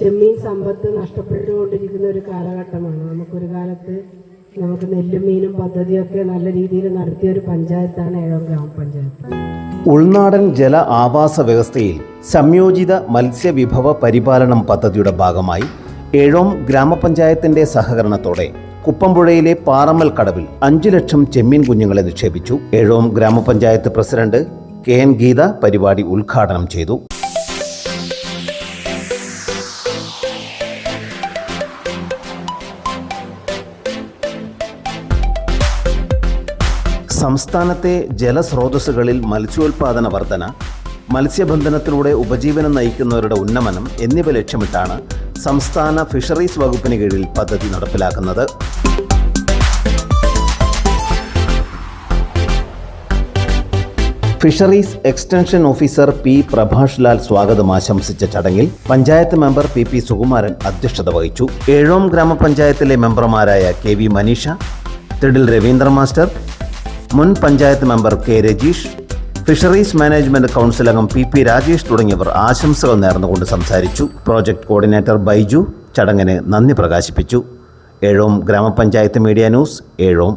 ചെമ്മീൻ സമ്പത്ത് നഷ്ടപ്പെട്ടുകൊണ്ടിരിക്കുന്ന ഒരു കാലഘട്ടമാണ്. നമുക്കൊരു കാലത്ത് നമുക്ക് നെല്ലും മീനും പദ്ധതിയൊക്കെ നല്ല രീതിയിൽ നടത്തിയ ഒരു പഞ്ചായത്താണ് ഏഴോം ഗ്രാമപഞ്ചായത്ത്. ഉൾനാടൻ ജല ആവാസ വ്യവസ്ഥയിൽ സംയോജിത മത്സ്യവിഭവ പരിപാലനം പദ്ധതിയുടെ ഭാഗമായി ഏഴോം ഗ്രാമപഞ്ചായത്തിന്റെ സഹകരണത്തോടെ കുപ്പമ്പുഴയിലെ പാറമ്മൽ കടവിൽ അഞ്ചു ലക്ഷം ചെമ്മീൻ കുഞ്ഞുങ്ങളെ നിക്ഷേപിച്ചു. ഏഴോം ഗ്രാമപഞ്ചായത്ത് പ്രസിഡന്റ് കെ എൻ ഗീത പരിപാടി ഉദ്ഘാടനം ചെയ്തു. സംസ്ഥാനത്തെ ജലസ്രോതസ്സുകളിൽ മത്സ്യോൽപാദന വർധന മത്സ്യബന്ധനത്തിലൂടെ ഉപജീവനം നയിക്കുന്നവരുടെ ഉന്നമനം എന്നിവ ലക്ഷ്യമിട്ടാണ് സംസ്ഥാന ഫിഷറീസ് വകുപ്പിന് കീഴിൽ പദ്ധതി നടപ്പിലാക്കുന്നത്. Fisheries extension officer P Prabhash Lal സ്വാഗതം ആശംസിച്ച ചടങ്ങിൽ panchayat member P P Sukumaran അധ്യക്ഷത വഹിച്ചു. ഏഴോം ഗ്രാമപഞ്ചായത്തിലെ മെമ്പർമാരായ K V Maneesha Thidil Raveendra master മുൻ panchayat member K Rajeesh fisheries management council അംഗം പി പി രാജേഷ് തുടങ്ങിയവർ ആശംസകൾ നേർന്നുകൊണ്ട് സംസാരിച്ചു. പ്രോജക്ട് കോർഡിനേറ്റർ ബൈജു ചടങ്ങിന് നന്ദി പ്രകാശിപ്പിച്ചു. ഏഴോം ഗ്രാമപഞ്ചായത്ത് മീഡിയ ന്യൂസ് ഏഴോം